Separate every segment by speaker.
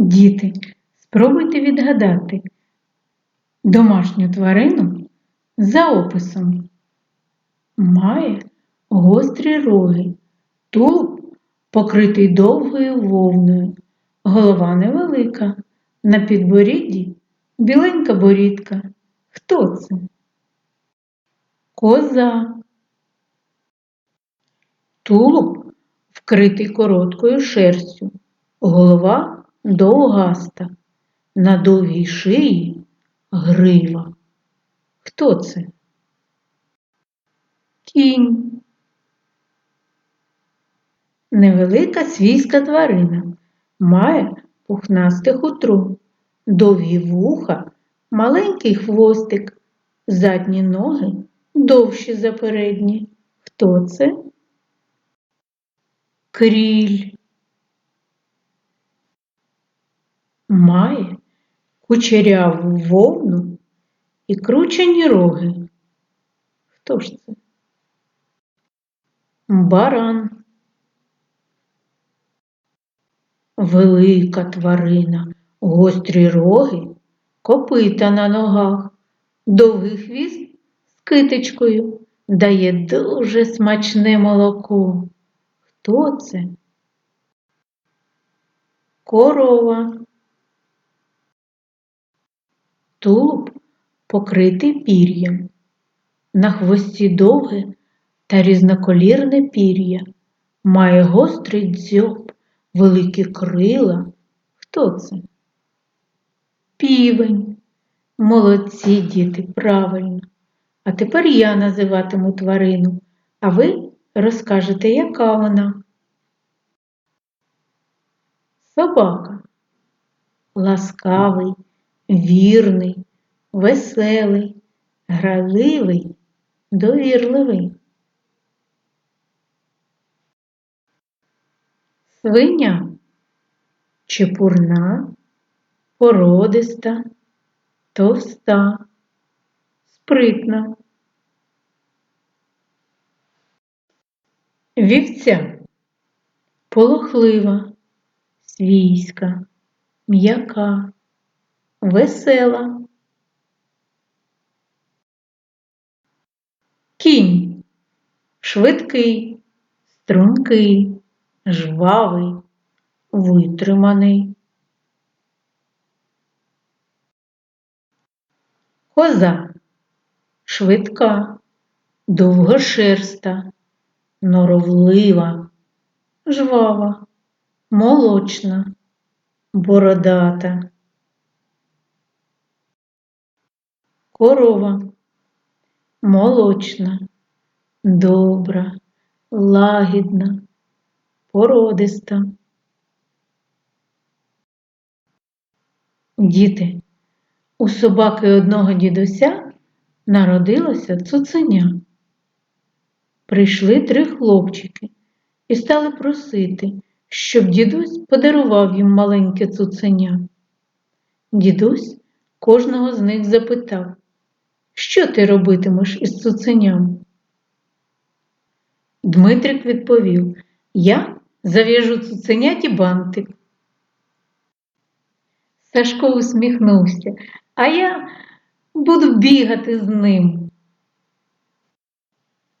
Speaker 1: Діти, спробуйте відгадати домашню тварину за описом. Має гострі роги, тулуб покритий довгою вовною, голова невелика, на підборідді біленька борідка. Хто це? Коза. Тулуб вкритий короткою шерстю, голова довгаста, на довгій шиї грива. Хто це? Кінь. Невелика свійська тварина, має пухнасте хутро, довгі вуха, маленький хвостик, задні ноги довші за передні. Хто це? Кріль. Має кучеряву вовну і кручені роги. Хто ж це? Баран. Велика тварина, гострі роги, копита на ногах, довгий хвіст з китичкою, дає дуже смачне молоко. Хто це? Корова. Тулуб покритий пір'ям. На хвості довге та різноколірне пір'я. Має гострий дзьоб, великі крила. Хто це? Півень. Молодці діти, правильно. А тепер я називатиму тварину, а ви розкажете, яка вона. Собака. Ласкавий, вірний, веселий, грайливий, довірливий. Свиня чепурна, породиста, товста, спритна. Вівця полохлива, свійська, м'яка, весела. Кінь швидкий, стрункий, жвавий, витриманий. Коза швидка, довгошерста, норовлива, жвава, молочна, бородата. Корова молочна, добра, лагідна, породиста. Діти, у собаки одного дідуся народилося цуценя. Прийшли три хлопчики і стали просити, щоб дідусь подарував їм маленьке цуценя. Дідусь кожного з них запитав, що ти робитимеш із цуценям? Дмитрик відповів, я зав'яжу цуценяті бантик. Сашко усміхнувся, а я буду бігати з ним.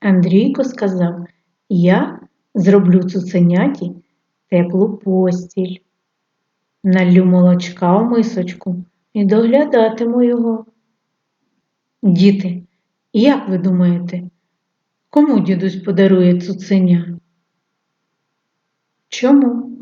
Speaker 1: Андрійко сказав, я зроблю цуценяті теплу постіль, налю молочка в мисочку і доглядатиму його. Діти, як ви думаєте, кому дідусь подарує цуценя? Чому?